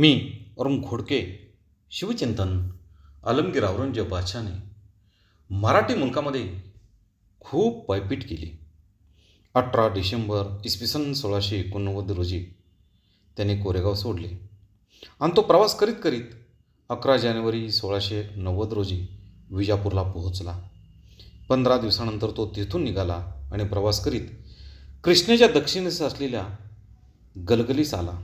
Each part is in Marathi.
मी अरुण घोडके शिवचिंतन आलमगीर औरंगजेब बादशाने मराठी मुलकामध्ये खूप पायपीट केली. अठरा डिसेंबर इसवी सन सोळाशे एकोणनव्वद रोजी त्याने कोरेगाव सोडले आणि तो प्रवास करीत करीत अकरा जानेवारी सोळाशे नव्वद रोजी विजापूरला पोहोचला. पंधरा दिवसानंतर तो तिथून निघाला आणि प्रवास करीत कृष्णेच्या दक्षिणेस असलेल्या गलगलीस आला.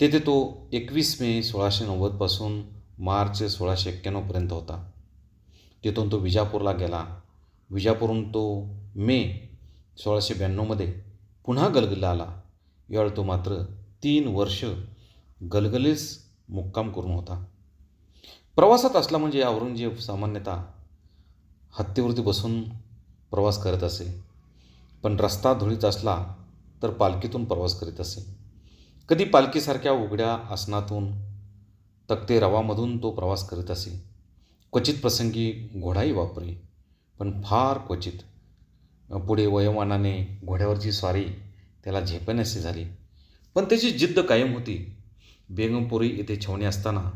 तेथे तो एकवीस मे सोळाशे नव्वदपासून मार्च सोळाशे एक्क्याण्णवपर्यंत होता. तिथून तो विजापूरला गेला. विजापूरहून तो मे सोळाशे ब्याण्णवमध्ये पुन्हा गलगलीला आला. यावेळी तो मात्र तीन वर्ष गलगलीस मुक्काम करून होता. प्रवासात असला म्हणजे औरंगजेब सामान्यतः हत्तीवरती बसून प्रवास करत असे. पण रस्ता धुळीत असला तर पालखीतून प्रवास करीत असे. कधी पालखीसारख्या उघड्या आसनातून तक्ते रवामधून तो प्रवास करीत असे. क्वचित प्रसंगी घोडाही वापरी पण फार क्वचित. पुढे वयोमानाने घोड्यावरची स्वारी त्याला झेपण्याशी झाली. पण त्याची जिद्द कायम होती. बेगमपुरी येथे छावणी असताना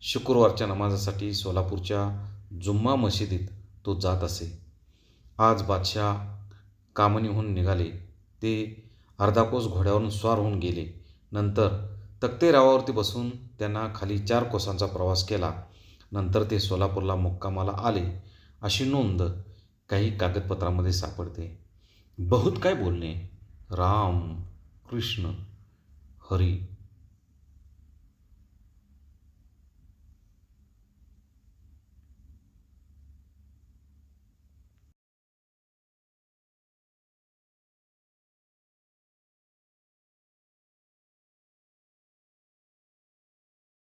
शुक्रवारच्या नमाजासाठी सोलापूरच्या जुम्मा मशिदीत तो जात असे. आज बादशाह कामनीहून निघाले. ते अर्धा कोस घोड्यावरून स्वार होऊन गेले. नंतर तक्ते रावावरती बसून त्यांना खाली चार कोसांचा प्रवास केला. नंतर ते सोलापूरला मुक्कामाला आले. अशी नोंद काही कागदपत्रामध्ये सापडते. बहुत काय बोलणे? राम कृष्ण हरी